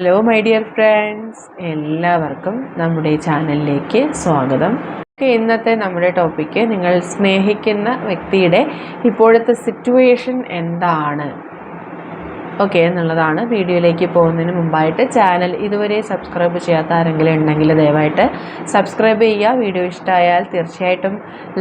Hello my dear friends എല്ലാവർക്കും നമ്മുടെ ചാനലിലേക്ക് സ്വാഗതം. ഇന്നത്തെ നമ്മുടെ ടോപ്പിക്ക് നിങ്ങൾ സ്നേഹിക്കുന്ന വ്യക്തിയുടെ ഇപ്പോഴത്തെ സിറ്റുവേഷൻ എന്താണ്? ഓക്കെ എന്നുള്ളതാണ് വീഡിയോയിലേക്ക് പോകുന്നതിന് മുമ്പായിട്ട്. ചാനൽ ഇതുവരെ സബ്സ്ക്രൈബ് ചെയ്യാത്ത ആരെങ്കിലും ഉണ്ടെങ്കിൽ ദയവായിട്ട് സബ്സ്ക്രൈബ് ചെയ്യുക. വീഡിയോ ഇഷ്ടമായാൽ തീർച്ചയായിട്ടും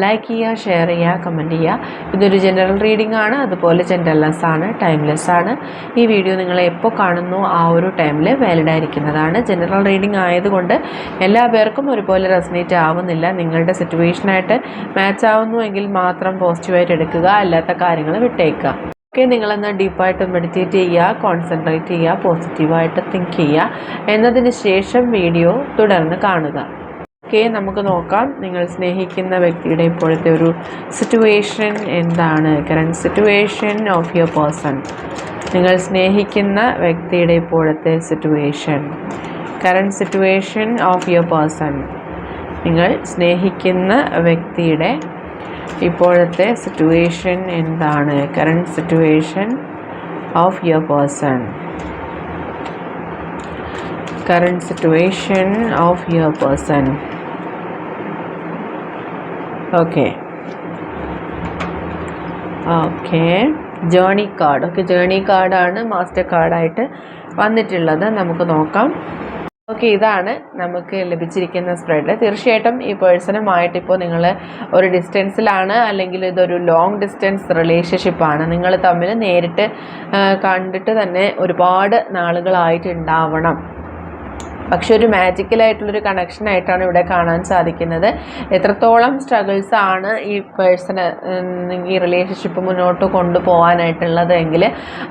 ലൈക്ക് ചെയ്യുക ഷെയർ ചെയ്യുക കമന്റ് ചെയ്യുക. ഇതൊരു ജനറൽ റീഡിംഗ് ആണ്. അതുപോലെ ജെൻഡർലെസ് ആണ് ടൈംലെസ് ആണ്. ഈ വീഡിയോ നിങ്ങൾ എപ്പോൾ കാണുന്നു ആ ഒരു ടൈമിൽ വാലിഡ് ആയിരിക്കുന്നതാണ്. ജനറൽ റീഡിംഗ് ആയതുകൊണ്ട് എല്ലാ പേർക്കും ഒരുപോലെ റെസിനേറ്റ് ആവുന്നില്ല. നിങ്ങളുടെ സിറ്റുവേഷനായിട്ട് മാച്ച് ആവുന്നു എങ്കിൽ മാത്രം പോസിറ്റീവായിട്ട് എടുക്കുക അല്ലാത്ത കാര്യങ്ങൾ വിട്ടേക്കുക. ഒക്കെ നിങ്ങളെന്ന് ഡീപ്പായിട്ട് മെഡിറ്റേറ്റ് ചെയ്യുക കോൺസെൻട്രേറ്റ് ചെയ്യുക പോസിറ്റീവായിട്ട് തിങ്ക് ചെയ്യുക. എന്നതിന് ശേഷം വീഡിയോ തുടർന്ന് കാണുക. ഓക്കെ നമുക്ക് നോക്കാം. നിങ്ങൾ സ്നേഹിക്കുന്ന വ്യക്തിയുടെ ഇപ്പോഴത്തെ ഒരു സിറ്റുവേഷൻ എന്താണ്? Current situation of your person നിങ്ങൾ സ്നേഹിക്കുന്ന വ്യക്തിയുടെ ഇപ്പോഴത്തെ situation current situation of your person നിങ്ങൾ സ്നേഹിക്കുന്ന വ്യക്തിയുടെ ഇപ്പോഴത്തെ സിറ്റുവേഷൻ എന്താണ്? Current situation of your person current situation of your person okay okay journey card okay journey കാർഡാണ് മാസ്റ്റർ കാർഡായിട്ട് വന്നിട്ടുള്ളത്. നമുക്ക് നോക്കാം. ഓക്കെ ഇതാണ് നമുക്ക് ലഭിച്ചിരിക്കുന്ന സ്പ്രെഡ് തീർച്ചയായിട്ടും ഈ പേഴ്സണുമായിട്ട് ഇപ്പോൾ നിങ്ങൾ ഒരു ഡിസ്റ്റൻസിലാണ് അല്ലെങ്കിൽ ഇതൊരു ലോങ് ഡിസ്റ്റൻസ് റിലേഷൻഷിപ്പാണ് നിങ്ങൾ തമ്മിൽ നേരിട്ട് കണ്ടിട്ട് തന്നെ ഒരുപാട് നാളുകളായിട്ടുണ്ടാവണം. പക്ഷെ ഒരു മാജിക്കലായിട്ടുള്ളൊരു കണക്ഷൻ ആയിട്ടാണ് ഇവിടെ കാണാൻ സാധിക്കുന്നത്. എത്രത്തോളം സ്ട്രഗിൾസ് ആണ് ഈ പേഴ്സണ് ഈ റിലേഷൻഷിപ്പ് മുന്നോട്ട് കൊണ്ടുപോകാനായിട്ടുള്ളത് എങ്കിൽ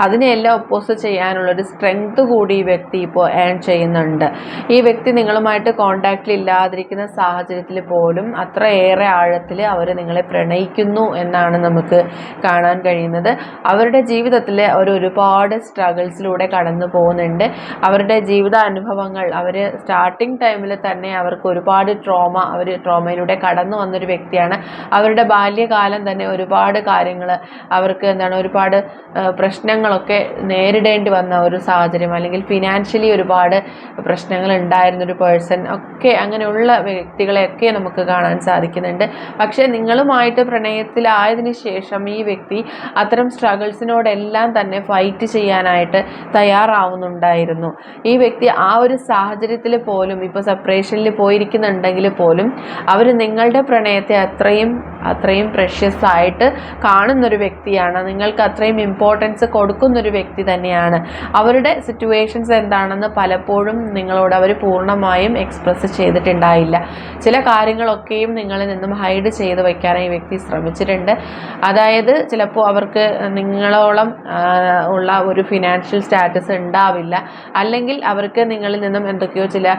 അതിനെയെല്ലാം ഒപ്പോസ് ചെയ്യാനുള്ളൊരു സ്ട്രെങ്ത് കൂടി ഈ വ്യക്തി ഇപ്പോൾ ഏൺ ചെയ്യുന്നുണ്ട്. ഈ വ്യക്തി നിങ്ങളുമായിട്ട് കോണ്ടാക്റ്റിൽ ഇല്ലാതിരിക്കുന്ന സാഹചര്യത്തിൽ പോലും അത്രയേറെ ആഴത്തിൽ അവർ നിങ്ങളെ പ്രണയിക്കുന്നു എന്നാണ് നമുക്ക് കാണാൻ കഴിയുന്നത്. അവരുടെ ജീവിതത്തിൽ അവർ ഒരുപാട് സ്ട്രഗിൾസിലൂടെ കടന്നു പോകുന്നുണ്ട് അവരുടെ ജീവിതാനുഭവങ്ങൾ അവർ സ്റ്റാർട്ടിങ് ടൈമിൽ തന്നെ അവർക്ക് ഒരുപാട് ട്രോമ അവർ ട്രോമയിലൂടെ കടന്നു വന്നൊരു വ്യക്തിയാണ്. അവരുടെ ബാല്യകാലം തന്നെ ഒരുപാട് കാര്യങ്ങൾ അവർക്ക് എന്താണ് ഒരുപാട് പ്രശ്നങ്ങളൊക്കെ നേരിടേണ്ടി വന്ന ഒരു സാഹചര്യം. അല്ലെങ്കിൽ ഫിനാൻഷ്യലി ഒരുപാട് പ്രശ്നങ്ങൾ ഉണ്ടായിരുന്ന ഒരു പേഴ്സൺ ഒക്കെ അങ്ങനെയുള്ള വ്യക്തികളെയൊക്കെ നമുക്ക് കാണാൻ സാധിക്കുന്നുണ്ട്. പക്ഷേ നിങ്ങളുമായിട്ട് പ്രണയത്തിലായതിനു ശേഷം ഈ വ്യക്തി അത്തരം സ്ട്രഗിൾസിനോടെല്ലാം തന്നെ ഫൈറ്റ് ചെയ്യാനായിട്ട് തയ്യാറാവുന്നുണ്ടായിരുന്നു. ഈ വ്യക്തി ആ ഒരു സാഹചര്യത്തിൽ പോലും ഇപ്പോൾ സെപ്പറേഷനിൽ പോയിരിക്കുന്നുണ്ടെങ്കിൽ പോലും അവർ നിങ്ങളുടെ പ്രണയത്തെ അത്രയും അത്രയും പ്രഷ്യസ് ആയിട്ട് കാണുന്നൊരു വ്യക്തിയാണ്. നിങ്ങൾക്ക് അത്രയും ഇമ്പോർട്ടൻസ് കൊടുക്കുന്നൊരു വ്യക്തി തന്നെയാണ്. അവരുടെ സിറ്റുവേഷൻസ് എന്താണെന്ന് പലപ്പോഴും നിങ്ങളോട് അവർ പൂർണമായും എക്സ്പ്രസ് ചെയ്തിട്ടുണ്ടായില്ല. ചില കാര്യങ്ങളൊക്കെയും നിങ്ങളിൽ നിന്നും ഹൈഡ് ചെയ്ത് ഈ വ്യക്തി ശ്രമിച്ചിട്ടുണ്ട്. അതായത് ചിലപ്പോൾ അവർക്ക് നിങ്ങളോളം ഉള്ള ഒരു ഫിനാൻഷ്യൽ സ്റ്റാറ്റസ് ഉണ്ടാവില്ല. അല്ലെങ്കിൽ അവർക്ക് നിങ്ങളിൽ നിന്നും എന്തൊക്കെയോ ചില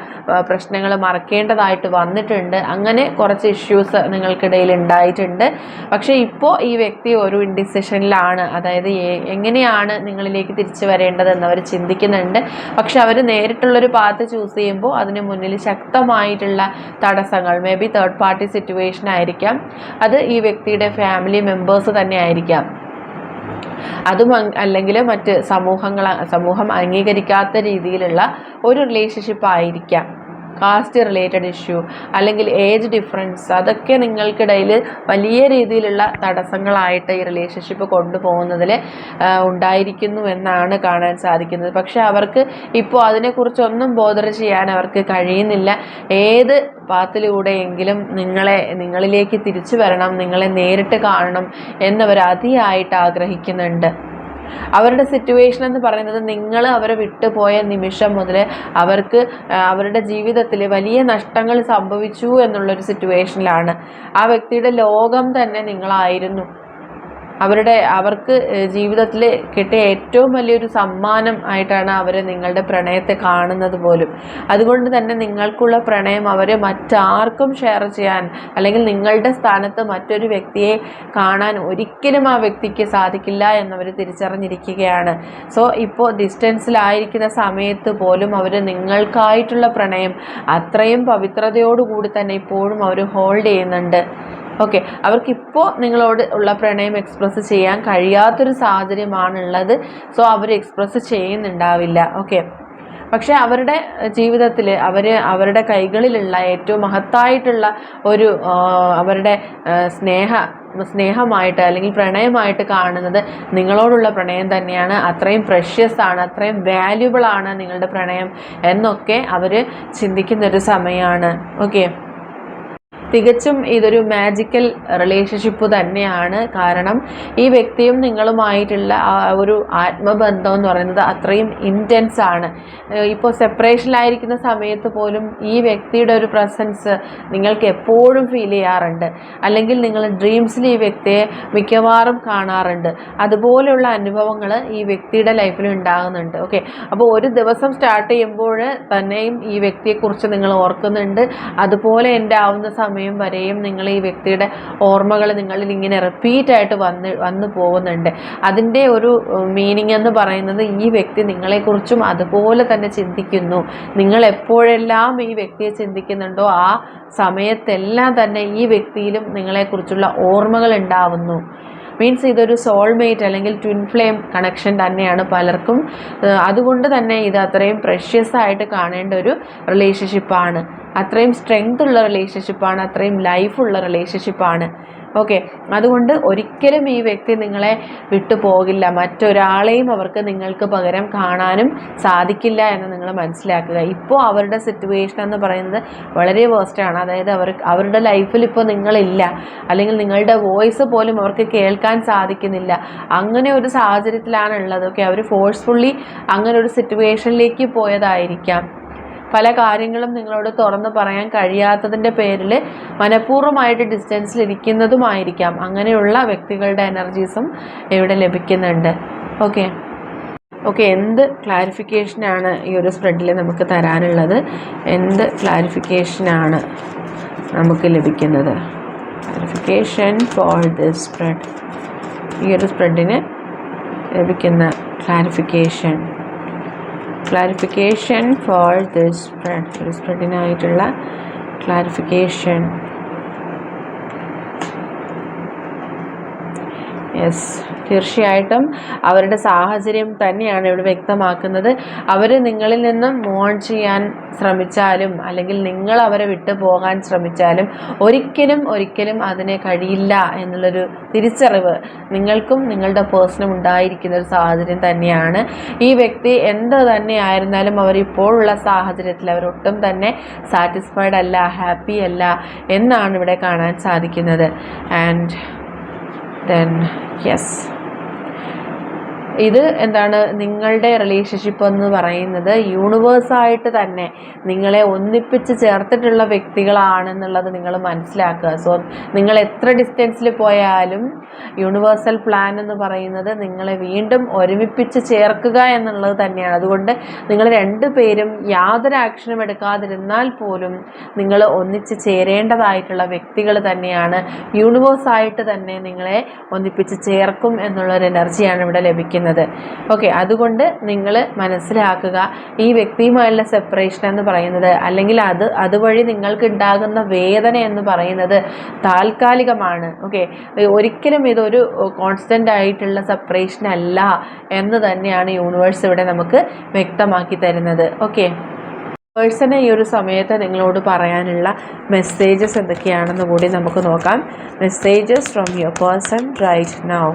പ്രശ്നങ്ങൾ മറക്കേണ്ടതായിട്ട് വന്നിട്ടുണ്ട്. അങ്ങനെ കുറച്ച് ഇഷ്യൂസ് നിങ്ങൾക്കിടയിൽ ഉണ്ടായിട്ടുണ്ട് പക്ഷേ ഇപ്പോൾ ഈ വ്യക്തി ഒരു ഇൻഡിസിഷനിലാണ് അതായത് എങ്ങനെയാണ് നിങ്ങളിലേക്ക് തിരിച്ചു വരേണ്ടതെന്ന് അവർ ചിന്തിക്കുന്നുണ്ട്. പക്ഷെ അവർ നേരിട്ടുള്ളൊരു പാത്ത് ചൂസ് ചെയ്യുമ്പോൾ അതിന് മുന്നിൽ ശക്തമായിട്ടുള്ള തടസ്സങ്ങൾ may be third party situation ആയിരിക്കാം. അത് ഈ വ്യക്തിയുടെ ഫാമിലി മെമ്പേഴ്സ് തന്നെ ആയിരിക്കാം. അതും അല്ലെങ്കിൽ മറ്റ് സമൂഹങ്ങൾ സമൂഹം അംഗീകരിക്കാത്ത രീതിയിലുള്ള ഒരു റിലേഷൻഷിപ്പ് ആയിരിക്കാം. കാസ്റ്റ് റിലേറ്റഡ് ഇഷ്യൂ അല്ലെങ്കിൽ ഏജ് ഡിഫറൻസ് അതൊക്കെ നിങ്ങൾക്കിടയിൽ വലിയ രീതിയിലുള്ള തടസ്സങ്ങളായിട്ട് ഈ റിലേഷൻഷിപ്പ് കൊണ്ടുപോകുന്നതിൽ ഉണ്ടായിരിക്കുന്നു എന്നാണ് കാണാൻ സാധിക്കുന്നത്. പക്ഷെ അവർക്ക് ഇപ്പോൾ അതിനെക്കുറിച്ചൊന്നും ബോധർ ചെയ്യാൻ അവർക്ക് കഴിയുന്നില്ല. ഏത് പാത്തിലൂടെയെങ്കിലും നിങ്ങളെ നിങ്ങളിലേക്ക് തിരിച്ചു വരണം നിങ്ങളെ നേരിട്ട് കാണണം എന്നവർ അതിയായിട്ട് ആഗ്രഹിക്കുന്നുണ്ട്. അവരുടെ സിറ്റുവേഷൻ എന്ന് പറയുന്നത് നിങ്ങൾ അവരെ വിട്ടുപോയ നിമിഷം മുതൽ അവർക്ക് അവരുടെ ജീവിതത്തിൽ വലിയ നഷ്ടങ്ങൾ സംഭവിച്ചു എന്നുള്ളൊരു സിറ്റുവേഷനിലാണ് ആ വ്യക്തിയുടെ ലോകം തന്നെ നിങ്ങളായിരുന്നു. അവരുടെ അവർക്ക് ജീവിതത്തിൽ കിട്ടിയ ഏറ്റവും വലിയൊരു സമ്മാനം ആയിട്ടാണ് അവർ നിങ്ങളുടെ പ്രണയത്തെ കാണുന്നത് പോലും. അതുകൊണ്ട് തന്നെ നിങ്ങൾക്കുള്ള പ്രണയം അവർ മറ്റാർക്കും ഷെയർ ചെയ്യാൻ അല്ലെങ്കിൽ നിങ്ങളുടെ സ്ഥാനത്ത് മറ്റൊരു വ്യക്തിയെ കാണാൻ ഒരിക്കലും ആ വ്യക്തിക്ക് സാധിക്കില്ല എന്നവർ തിരിച്ചറിഞ്ഞിരിക്കുകയാണ്. സോ ഇപ്പോൾ ഡിസ്റ്റൻസിലായിരിക്കുന്ന സമയത്ത് പോലും അവർ നിങ്ങൾക്കായിട്ടുള്ള പ്രണയം അത്രയും പവിത്രതയോടുകൂടി തന്നെ ഇപ്പോഴും അവർ ഹോൾഡ് ചെയ്യുന്നുണ്ട്. ഓക്കെ അവർക്കിപ്പോൾ നിങ്ങളോട് ഉള്ള പ്രണയം എക്സ്പ്രസ് ചെയ്യാൻ കഴിയാത്തൊരു സാഹചര്യമാണുള്ളത്. സോ അവർ എക്സ്പ്രസ് ചെയ്യുന്നുണ്ടാവില്ല. ഓക്കെ പക്ഷേ അവരുടെ ജീവിതത്തിൽ അവർ അവരുടെ കൈകളിലുള്ള ഏറ്റവും മഹത്തായിട്ടുള്ള ഒരു അവരുടെ സ്നേഹ സ്നേഹമായിട്ട് അല്ലെങ്കിൽ പ്രണയമായിട്ട് കാണുന്നത് നിങ്ങളോടുള്ള പ്രണയം തന്നെയാണ്. അത്രയും പ്രഷ്യസ് ആണ് അത്രയും വാല്യുബിൾ ആണ് നിങ്ങളുടെ പ്രണയം എന്നൊക്കെ അവർ ചിന്തിക്കുന്നൊരു സമയമാണ് ഓക്കെ തികച്ചും ഇതൊരു മാജിക്കൽ റിലേഷൻഷിപ്പ് തന്നെയാണ്. കാരണം ഈ വ്യക്തിയും നിങ്ങളുമായിട്ടുള്ള ആ ഒരു ആത്മബന്ധം എന്ന് പറയുന്നത് അത്രയും ഇന്റൻസ് ആണ്. ഇപ്പോൾ സെപ്പറേഷനിലായിരിക്കുന്ന സമയത്ത് പോലും ഈ വ്യക്തിയുടെ ഒരു പ്രസൻസ് നിങ്ങൾക്ക് എപ്പോഴും ഫീൽ ചെയ്യാറുണ്ട്. അല്ലെങ്കിൽ നിങ്ങൾ ഡ്രീംസിൽ ഈ വ്യക്തിയെ മിക്കവാറും കാണാറുണ്ട്. അതുപോലെയുള്ള അനുഭവങ്ങൾ ഈ വ്യക്തിയുടെ ലൈഫിൽ ഉണ്ടാകുന്നുണ്ട്. ഓക്കെ അപ്പോൾ ഒരു ദിവസം സ്റ്റാർട്ട് ചെയ്യുമ്പോൾ തന്നെയും ഈ വ്യക്തിയെക്കുറിച്ച് നിങ്ങൾ ഓർക്കുന്നുണ്ട്. അതുപോലെ എന്റെ ആവുന്ന സമയം വരെയും നിങ്ങൾ ഈ വ്യക്തിയുടെ ഓർമ്മകൾ നിങ്ങളിൽ ഇങ്ങനെ റിപ്പീറ്റായിട്ട് വന്ന് വന്നു പോകുന്നുണ്ട്. അതിന്റെ ഒരു മീനിങ് എന്ന് പറയുന്നത് ഈ വ്യക്തി നിങ്ങളെക്കുറിച്ചും അതുപോലെ തന്നെ ചിന്തിക്കുന്നു. നിങ്ങൾ എപ്പോഴെല്ലാം ഈ വ്യക്തിയെ ചിന്തിക്കുന്നുണ്ടോ ആ സമയത്തെല്ലാം തന്നെ ഈ വ്യക്തിയിലും നിങ്ങളെക്കുറിച്ചുള്ള ഓർമ്മകൾ ഉണ്ടാവുന്നു. മീൻസ് ഇതൊരു സോൾമേറ്റ് അല്ലെങ്കിൽ ട്വിൻ ഫ്ലെയിം കണക്ഷൻ തന്നെയാണ് പലർക്കും. അതുകൊണ്ട് തന്നെ ഇത് അത്രയും പ്രഷ്യസ് ആയിട്ട് കാണേണ്ട ഒരു റിലേഷൻഷിപ്പാണ് അത്രയും സ്ട്രെങ്ത് ഉള്ള റിലേഷൻഷിപ്പാണ് അത്രയും ലൈഫുള്ള റിലേഷൻഷിപ്പാണ് ഓക്കെ അതുകൊണ്ട് ഒരിക്കലും ഈ വ്യക്തി നിങ്ങളെ വിട്ടു പോകില്ല. മറ്റൊരാളെയും അവർക്ക് നിങ്ങൾക്ക് പകരം കാണാനും സാധിക്കില്ല എന്ന് നിങ്ങൾ മനസ്സിലാക്കുക. ഇപ്പോൾ അവരുടെ സിറ്റുവേഷൻ എന്ന് പറയുന്നത് വളരെ വേസ്റ്റാണ് അതായത് അവർ അവരുടെ ലൈഫിൽ ഇപ്പോൾ നിങ്ങളില്ല. അല്ലെങ്കിൽ നിങ്ങളുടെ വോയിസ് പോലും അവർക്ക് കേൾക്കാൻ സാധിക്കുന്നില്ല. അങ്ങനെ ഒരു സാഹചര്യത്തിലാണ് ഉള്ളത് ഓക്കെ അവർ ഫോഴ്സ്ഫുള്ളി അങ്ങനെ ഒരു സിറ്റുവേഷനിലേക്ക് പോയതായിരിക്കാം. പല കാര്യങ്ങളും നിങ്ങളോട് തുറന്ന് പറയാൻ കഴിയാത്തതിന്റെ പേരിൽ മനഃപൂർവമായിട്ട് ഡിസ്റ്റൻസിൽ ഇരിക്കുന്നതുമായിരിക്കാം. അങ്ങനെയുള്ള വ്യക്തികളുടെ എനർജീസും ഇവിടെ ലഭിക്കുന്നുണ്ട്. ഓക്കെ ഓക്കെ എന്ത് ക്ലാരിഫിക്കേഷനാണ് ഈ ഒരു സ്പ്രെഡിൽ നമുക്ക് തരാനുള്ളത്? എന്ത് ക്ലാരിഫിക്കേഷനാണ് നമുക്ക് ലഭിക്കുന്നത്? ക്ലാരിഫിക്കേഷൻ ഫോർ ദിസ് സ്പ്രെഡ് ഈ ഒരു സ്പ്രെഡിന് ലഭിക്കുന്ന clarification clarification for this spread സ്പ്രെഡിനായിട്ടുള്ള clarification yes തീർച്ചയായിട്ടും അവരുടെ സാഹചര്യം തന്നെയാണ് ഇവിടെ വ്യക്തമാക്കുന്നത്. അവർ നിങ്ങളിൽ നിന്നും മോൺ ചെയ്യാൻ ശ്രമിച്ചാലും അല്ലെങ്കിൽ നിങ്ങൾ അവരെ വിട്ടു പോകാൻ ശ്രമിച്ചാലും ഒരിക്കലും ഒരിക്കലും അതിനെ കഴിയില്ല എന്നുള്ളൊരു തിരിച്ചറിവ് നിങ്ങൾക്കും നിങ്ങളുടെ പേഴ്സണും ഉണ്ടായിരിക്കുന്ന ഒരു സാഹചര്യം തന്നെയാണ്. ഈ വ്യക്തി എന്ത് തന്നെ ആയിരുന്നാലും അവർ ഇപ്പോഴുള്ള സാഹചര്യത്തിൽ അവരൊട്ടും തന്നെ സാറ്റിസ്ഫൈഡ് അല്ല ഹാപ്പി അല്ല എന്നാണ് ഇവിടെ കാണാൻ സാധിക്കുന്നത്. ആൻഡ് ദെൻ യെസ് ഇത് എന്താണ് നിങ്ങളുടെ റിലേഷൻഷിപ്പ് എന്ന് പറയുന്നത് യൂണിവേഴ്സായിട്ട് തന്നെ നിങ്ങളെ ഒന്നിപ്പിച്ച് ചേർത്തിട്ടുള്ള വ്യക്തികളാണെന്നുള്ളത് നിങ്ങൾ മനസ്സിലാക്കുക. സോ നിങ്ങൾ എത്ര ഡിസ്റ്റൻസിൽ പോയാലും യൂണിവേഴ്സൽ പ്ലാൻ എന്ന് പറയുന്നത് നിങ്ങളെ വീണ്ടും ഒരുമിപ്പിച്ച് ചേർക്കുക എന്നുള്ളത് തന്നെയാണ്. അതുകൊണ്ട് നിങ്ങൾ രണ്ടു പേരും യാതൊരു ആക്ഷനും എടുക്കാതിരുന്നാൽ പോലും നിങ്ങൾ ഒന്നിച്ച് ചേരേണ്ടതായിട്ടുള്ള വ്യക്തികൾ തന്നെയാണ്. യൂണിവേഴ്സായിട്ട് തന്നെ നിങ്ങളെ ഒന്നിപ്പിച്ച് ചേർക്കും എന്നുള്ളൊരു എനർജിയാണ് ഇവിടെ ലഭിക്കുന്നത്. ഓക്കെ അതുകൊണ്ട് നിങ്ങൾ മനസ്സിലാക്കുക ഈ വ്യക്തിയുമായുള്ള സെപ്പറേഷൻ എന്ന് പറയുന്നത് അല്ലെങ്കിൽ അത് അതുവഴി നിങ്ങൾക്ക് ഉണ്ടാകുന്ന വേദന എന്ന് പറയുന്നത് താൽക്കാലികമാണ്. ഓക്കെ ഒരിക്കലും ഇതൊരു കോൺസ്റ്റന്റ് ആയിട്ടുള്ള സെപ്പറേഷൻ അല്ല എന്ന് തന്നെയാണ് യൂണിവേഴ്സ് ഇവിടെ നമുക്ക് വ്യക്തമാക്കി തരുന്നത്. ഓക്കെ പേഴ്സണെ ഈ ഒരു സമയത്ത് നിങ്ങളോട് പറയാനുള്ള മെസ്സേജസ് എന്തൊക്കെയാണെന്ന് കൂടി നമുക്ക് നോക്കാം. Messages from your person right now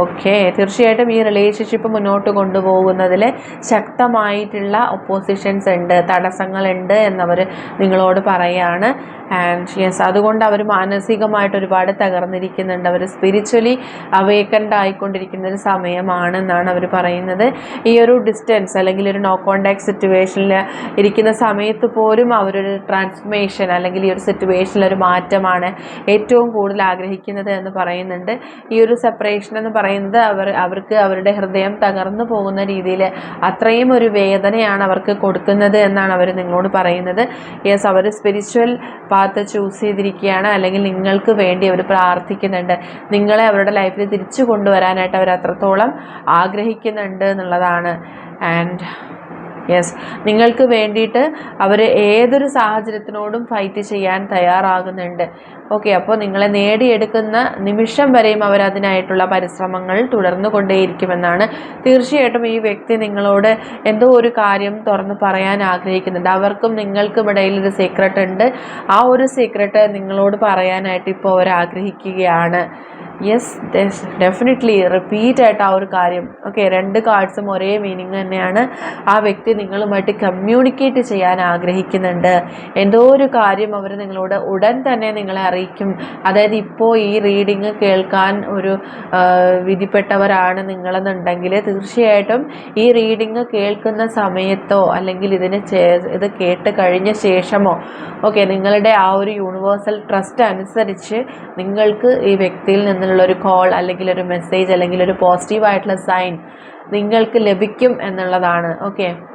okay തീർച്ചയായിട്ടും ഈ റിലേഷൻഷിപ്പ് മുന്നോട്ട് കൊണ്ടുപോകുന്നതിൽ ശക്തമായിട്ടുള്ള ഒപ്പോസിഷൻസ് ഉണ്ട് തടസ്സങ്ങളുണ്ട് എന്നവർ നിങ്ങളോട് പറയാണ്. ആൻഡ് യെസ് അതുകൊണ്ട് അവർ മാനസികമായിട്ട് ഒരുപാട് തകർന്നിരിക്കുന്നുണ്ട്. അവർ സ്പിരിച്വലി അവേക്കൻഡ് ആയിക്കൊണ്ടിരിക്കുന്ന ഒരു സമയമാണെന്നാണ് അവർ പറയുന്നത്. ഈ ഒരു ഡിസ്റ്റൻസ് അല്ലെങ്കിൽ ഒരു നോ കോണ്ടാക്ട് സിറ്റുവേഷനിൽ ഇരിക്കുന്ന സമയത്ത് പോലും അവരൊരു ട്രാൻസ്ഫർമേഷൻ അല്ലെങ്കിൽ ഈ ഒരു സിറ്റുവേഷനിൽ ഒരു മാറ്റമാണ് ഏറ്റവും കൂടുതൽ ആഗ്രഹിക്കുന്നത് എന്ന് പറയുന്നുണ്ട്. ഈ ഒരു സെപ്പറേഷൻ എന്ന് പറയുന്നത് അവർ അവർക്ക് അവരുടെ ഹൃദയം തകർന്നു പോകുന്ന രീതിയിൽ അത്രയും ഒരു വേദനയാണ് അവർക്ക് കൊടുക്കുന്നത് എന്നാണ് അവർ നിങ്ങളോട് പറയുന്നത്. യെസ് അവർ സ്പിരിച്വൽ പാത്ത് ചൂസ് ചെയ്തിരിക്കുകയാണ്. അല്ലെങ്കിൽ നിങ്ങൾക്ക് വേണ്ടി അവർ പ്രാർത്ഥിക്കുന്നുണ്ട്. നിങ്ങളെ അവരുടെ ലൈഫിൽ തിരിച്ചു കൊണ്ടുവരാനായിട്ട് അവർ അത്രത്തോളം ആഗ്രഹിക്കുന്നുണ്ട് എന്നുള്ളതാണ്. ആൻഡ് യെസ് നിങ്ങൾക്ക് വേണ്ടിയിട്ട് അവർ ഏതൊരു സാഹചര്യത്തിനോടും ഫൈറ്റ് ചെയ്യാൻ തയ്യാറാകുന്നുണ്ട്. ഓക്കെ അപ്പോൾ നിങ്ങളെ നേടിയെടുക്കുന്ന നിമിഷം വരെയും അവരതിനായിട്ടുള്ള പരിശ്രമങ്ങൾ തുടർന്നു കൊണ്ടേയിരിക്കുമെന്നാണ് തീർച്ചയായിട്ടും ഈ വ്യക്തി നിങ്ങളോട് എന്തോ ഒരു കാര്യം തുറന്ന് പറയാൻ ആഗ്രഹിക്കുന്നുണ്ട്. അവർക്കും നിങ്ങൾക്കും ഇടയിൽ ഒരു സീക്രട്ട് ഉണ്ട്. ആ ഒരു സീക്രട്ട് നിങ്ങളോട് പറയാനായിട്ട് ഇപ്പോൾ അവർ ആഗ്രഹിക്കുകയാണ് യെസ് ഡെഫിനറ്റ്ലി റിപ്പീറ്റ് ആയിട്ട് ആ ഒരു കാര്യം. ഓക്കെ രണ്ട് കാർഡ്സും ഒരേ മീനിങ് തന്നെയാണ് ആ വ്യക്തി നിങ്ങളുമായിട്ട് കമ്മ്യൂണിക്കേറ്റ് ചെയ്യാൻ ആഗ്രഹിക്കുന്നുണ്ട്. എന്തോ ഒരു കാര്യം അവർ നിങ്ങളോട് ഉടൻ തന്നെ നിങ്ങളെ അറിയിക്കും. അതായത് ഇപ്പോൾ ഈ റീഡിങ് കേൾക്കാൻ ഒരു വിധിപ്പെട്ടവരാണ് നിങ്ങളെന്നുണ്ടെങ്കിൽ തീർച്ചയായിട്ടും ഈ റീഡിങ് കേൾക്കുന്ന സമയത്തോ അല്ലെങ്കിൽ ഇതിന് ഇത് കേട്ട് കഴിഞ്ഞ ശേഷമോ ഓക്കെ നിങ്ങളുടെ ആ ഒരു യൂണിവേഴ്സൽ ട്രസ്റ്റ് അനുസരിച്ച് നിങ്ങൾക്ക് ഈ വ്യക്തിയിൽ നിന്നുള്ള ഒരു കോൾ അല്ലെങ്കിൽ ഒരു മെസ്സേജ് അല്ലെങ്കിൽ ഒരു പോസിറ്റീവ് ആയിട്ടുള്ള സൈൻ നിങ്ങൾക്ക് ലഭിക്കും എന്നുള്ളതാണ്. ഓക്കെ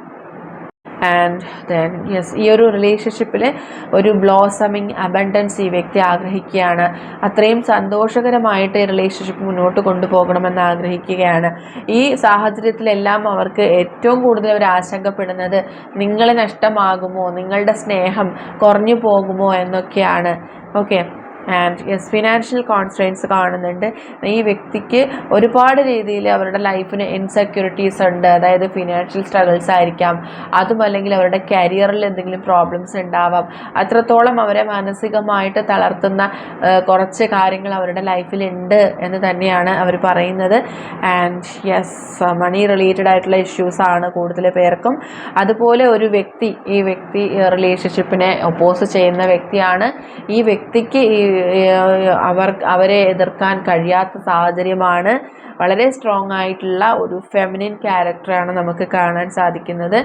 ആൻഡ് ദെൻ യെസ് ഈ ഒരു റിലേഷൻഷിപ്പിൽ ഒരു ബ്ലോസമിങ് അബണ്ടൻസ് ഈ വ്യക്തി ആഗ്രഹിക്കുകയാണ്. അത്രയും സന്തോഷകരമായിട്ട് ഈ റിലേഷൻഷിപ്പ് മുന്നോട്ട് കൊണ്ടുപോകണമെന്ന് ആഗ്രഹിക്കുകയാണ്. ഈ സാഹചര്യത്തിലെല്ലാം അവർക്ക് ഏറ്റവും കൂടുതൽ അവർ ആശങ്കപ്പെടുന്നത് നിങ്ങളെ നഷ്ടമാകുമോ? നിങ്ങളുടെ സ്നേഹം കുറഞ്ഞു പോകുമോ എന്നൊക്കെയാണ്. Okay and yes financial constraints കാണുന്നുണ്ട്. ഈ വ്യക്തിക്ക് ഒരുപാട് രീതിയിൽ അവരുടെ ലൈഫിന് ഇൻസെക്യൂരിറ്റീസ് ഉണ്ട്. അതായത് ഫിനാൻഷ്യൽ സ്ട്രഗിൾസ് ആയിരിക്കാം. അതും അല്ലെങ്കിൽ അവരുടെ കരിയറിൽ എന്തെങ്കിലും പ്രോബ്ലംസ് ഉണ്ടാവാം. അത്രത്തോളം അവരെ മാനസികമായിട്ട് തളർത്തുന്ന കുറച്ച് കാര്യങ്ങൾ അവരുടെ ലൈഫിൽ ഉണ്ട് എന്ന് തന്നെയാണ് അവർ പറയുന്നത്. ആൻഡ് യെസ് മണി റിലേറ്റഡ് ആയിട്ടുള്ള ഇഷ്യൂസ് ആണ് കൂടുതൽ പേർക്കും. അതുപോലെ ഒരു വ്യക്തി ഈ വ്യക്തി റിലേഷൻഷിപ്പിനെ ഒപ്പോസ് ചെയ്യുന്ന വ്യക്തിയാണ്. ഈ വ്യക്തിക്ക് ഈ അവർ അവരെ എതിർക്കാൻ കഴിയാത്ത സാഹചര്യമാണ് വളരെ സ്ട്രോങ് ആയിട്ടുള്ള ഒരു ഫെമിനിൻ ക്യാരക്ടറാണ് നമുക്ക് കാണാൻ സാധിക്കുന്നത്.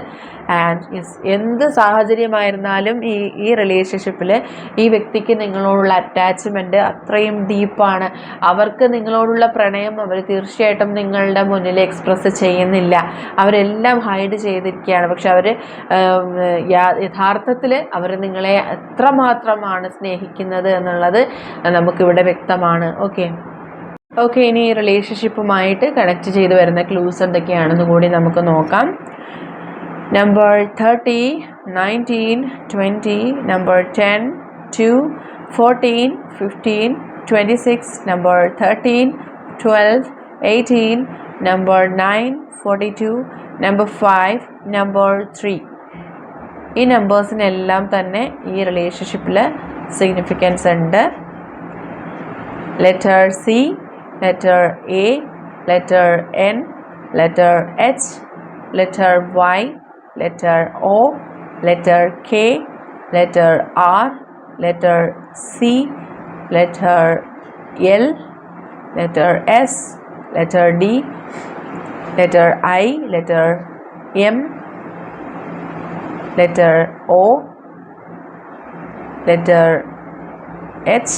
ആൻഡ് എന്ത് സാഹചര്യമായിരുന്നാലും ഈ ഈ റിലേഷൻഷിപ്പിൽ ഈ വ്യക്തിക്ക് നിങ്ങളോടുള്ള അറ്റാച്ച്മെന്റ് അത്രയും ഡീപ്പാണ് അവർക്ക് നിങ്ങളോടുള്ള പ്രണയം അവർ തീർച്ചയായിട്ടും നിങ്ങളുടെ മുന്നിൽ എക്സ്പ്രസ് ചെയ്യുന്നില്ല. അവരെല്ലാം ഹൈഡ് ചെയ്തിരിക്കുകയാണ്. പക്ഷെ അവർ യഥാർത്ഥത്തിൽ അവർ നിങ്ങളെ എത്രമാത്രമാണ് സ്നേഹിക്കുന്നത് എന്നുള്ളത് നമുക്കിവിടെ വ്യക്തമാണ്. ഓക്കെ ഓക്കെ ഇനി റിലേഷൻഷിപ്പുമായിട്ട് കണക്ട് ചെയ്ത് വരുന്ന ക്ലൂസ് എന്തൊക്കെയാണെന്ന് കൂടി നമുക്ക് നോക്കാം. Number thirty nineteen twenty number ten two fourteen fifteen twenty six number thirteen twelve eighteen number nine forty two number five number three ഈ നമ്പേഴ്സിനെല്ലാം തന്നെ ഈ റിലേഷൻഷിപ്പിൽ significance under letter C, letter A, letter N, letter H, letter Y, letter O, letter K, letter R, letter C, letter L, letter S, letter D, letter I, letter M, letter O, letter H,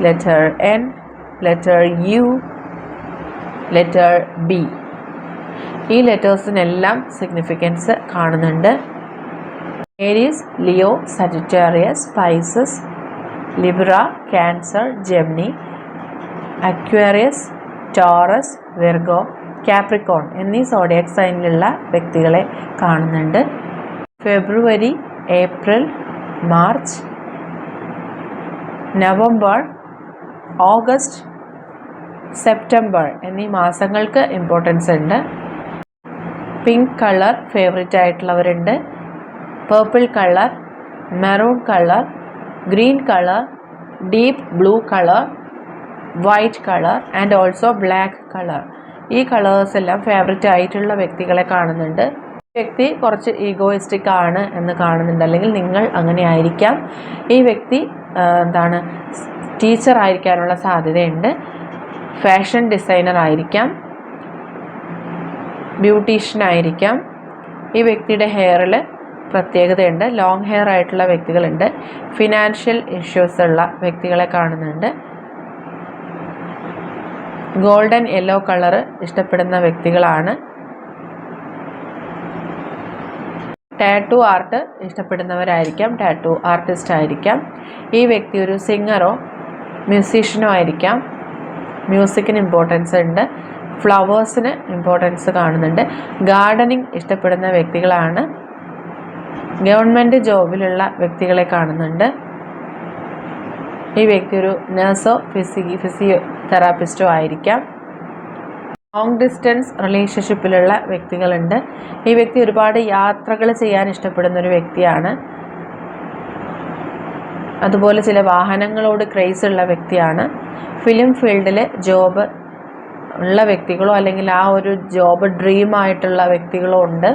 letter N, letter U, letter B. ഈ ലെറ്റേഴ്സിനെല്ലാം significance കാണുന്നുണ്ട് Aries Leo Sagittarius Pisces Libra Cancer Gemini Aquarius Taurus Virgo Capricorn എന്നീ zodiac സൈനിലുള്ള വ്യക്തികളെ കാണുന്നുണ്ട് February April March November August September എന്നീ മാസങ്ങൾക്ക് importance ഉണ്ട്. Pink colour favourite ആയിട്ടുള്ളവരുണ്ട്. Purple colour maroon colour green colour deep blue colour white colour and also black colour ഈ colours എല്ലാം favourite ആയിട്ടുള്ള വ്യക്തികളെ കാണുന്നുണ്ട്. വ്യക്തി കുറച്ച് ഈഗോയിസ്റ്റിക് ആണ് എന്ന് കാണുന്നുണ്ട്. അല്ലെങ്കിൽ നിങ്ങൾ അങ്ങനെ ആയിരിക്കാം. ഈ വ്യക്തി എന്താണ് ടീച്ചർ ആയിരിക്കാനുള്ള സാധ്യതയുണ്ട്. ഫാഷൻ ഡിസൈനർ ആയിരിക്കാം. ബ്യൂട്ടീഷ്യൻ ആയിരിക്കാം. ഈ വ്യക്തിയുടെ ഹെയറിൽ പ്രത്യേകതയുണ്ട്. ലോങ് ഹെയർ ആയിട്ടുള്ള വ്യക്തികളുണ്ട്. ഫിനാൻഷ്യൽ ഇഷ്യൂസ് ഉള്ള വ്യക്തികളെ കാണുന്നുണ്ട്. ഗോൾഡൻ യെല്ലോ കളർ ഇഷ്ടപ്പെടുന്ന വ്യക്തികളാണ്. ടാറ്റു ആർട്ട് ഇഷ്ടപ്പെടുന്നവരായിരിക്കാം ടാറ്റു ആർട്ടിസ്റ്റ് ആയിരിക്കാം. ഈ വ്യക്തി ഒരു സിംഗറോ മ്യൂസീഷ്യനോ ആയിരിക്കാം. മ്യൂസിക്കിന് ഇമ്പോർട്ടൻസ് ഉണ്ട്. ഫ്ലവേഴ്സിന് ഇമ്പോർട്ടൻസ് കാണുന്നുണ്ട്. ഗാർഡനിങ് ഇഷ്ടപ്പെടുന്ന വ്യക്തികളാണ്. ഗവൺമെന്റ് ജോബിലുള്ള വ്യക്തികളെ കാണുന്നുണ്ട്. ഈ വ്യക്തി ഒരു നഴ്സോ ഫിസി ഫിസിയോ തെറാപ്പിസ്റ്റോ ആയിരിക്കാം. ലോങ് ഡിസ്റ്റൻസ് റിലേഷൻഷിപ്പിലുള്ള വ്യക്തികളുണ്ട്. ഈ വ്യക്തി ഒരുപാട് യാത്രകൾ ചെയ്യാൻ ഇഷ്ടപ്പെടുന്ന ഒരു വ്യക്തിയാണ്. അതുപോലെ ചില വാഹനങ്ങളോട് ക്രേസ് ഉള്ള വ്യക്തിയാണ്. ഫിലിം ഫീൽഡിൽ ജോബ് ഉള്ള വ്യക്തികളോ അല്ലെങ്കിൽ ആ ഒരു ജോബ് ഡ്രീം ആയിട്ടുള്ള വ്യക്തികളോ ഉണ്ട്.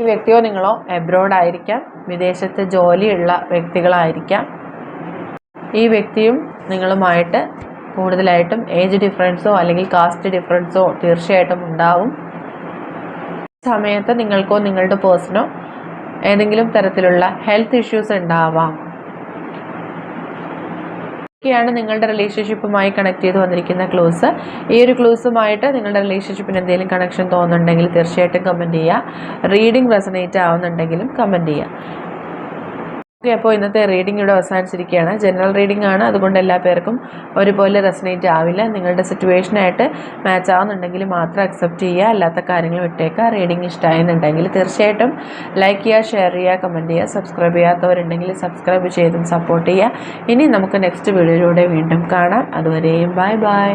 ഈ വ്യക്തിയോ നിങ്ങളോ എബ്രോഡ് ആയിരിക്കാം. വിദേശത്ത് ജോലിയുള്ള വ്യക്തികളായിരിക്കാം. ഈ വ്യക്തിയും നിങ്ങളുമായിട്ട് കൂടുതലായിട്ടും ഏജ് ഡിഫറൻസോ അല്ലെങ്കിൽ കാസ്റ്റ് ഡിഫറൻസോ തീർച്ചയായിട്ടും ഉണ്ടാവും. സമയത്ത് നിങ്ങൾക്കോ നിങ്ങളുടെ പേഴ്സണോ ഏതെങ്കിലും തരത്തിലുള്ള ഹെൽത്ത് ഇഷ്യൂസ് ഉണ്ടാവാം. ഒക്കെയാണ് നിങ്ങളുടെ റിലേഷൻഷിപ്പുമായി കണക്ട് ചെയ്ത് വന്നിരിക്കുന്ന ക്ലൂസ് ഈ ഒരു ക്ലൂസുമായിട്ട് നിങ്ങളുടെ റിലേഷൻഷിപ്പിന് എന്തെങ്കിലും കണക്ഷൻ തോന്നുന്നുണ്ടെങ്കിൽ തീർച്ചയായിട്ടും കമന്റ് ചെയ്യുക. റീഡിംഗ് റെസനേറ്റ് ആവുന്നുണ്ടെങ്കിലും കമന്റ് ചെയ്യുക. ഓക്കെ അപ്പോൾ ഇന്നത്തെ റീഡിംഗ് ഇവിടെ അവസാനിച്ചിരിക്കുകയാണ്. ജനറൽ റീഡിംഗ് ആണ്. അതുകൊണ്ട് എല്ലാ പേർക്കും ഒരുപോലെ റെസനേറ്റ് ആവില്ല. നിങ്ങളുടെ സിറ്റുവേഷനായിട്ട് മാച്ച് ആവുന്നുണ്ടെങ്കിൽ മാത്രം അക്സെപ്റ്റ് ചെയ്യുക. അല്ലാത്ത കാര്യങ്ങൾ വിട്ടേക്കുക. റീഡിംഗ് ഇഷ്ടമായെന്നുണ്ടെങ്കിൽ തീർച്ചയായിട്ടും ലൈക്ക് ചെയ്യുക ഷെയർ ചെയ്യുക കമന്റ് ചെയ്യുക സബ്സ്ക്രൈബ് ചെയ്യാത്തവരുണ്ടെങ്കിൽ സബ്സ്ക്രൈബ് ചെയ്തും സപ്പോർട്ട് ചെയ്യുക. ഇനി നമുക്ക് നെക്സ്റ്റ് വീഡിയോയിലൂടെ വീണ്ടും കാണാം. അതുവരെയും ബൈ ബൈ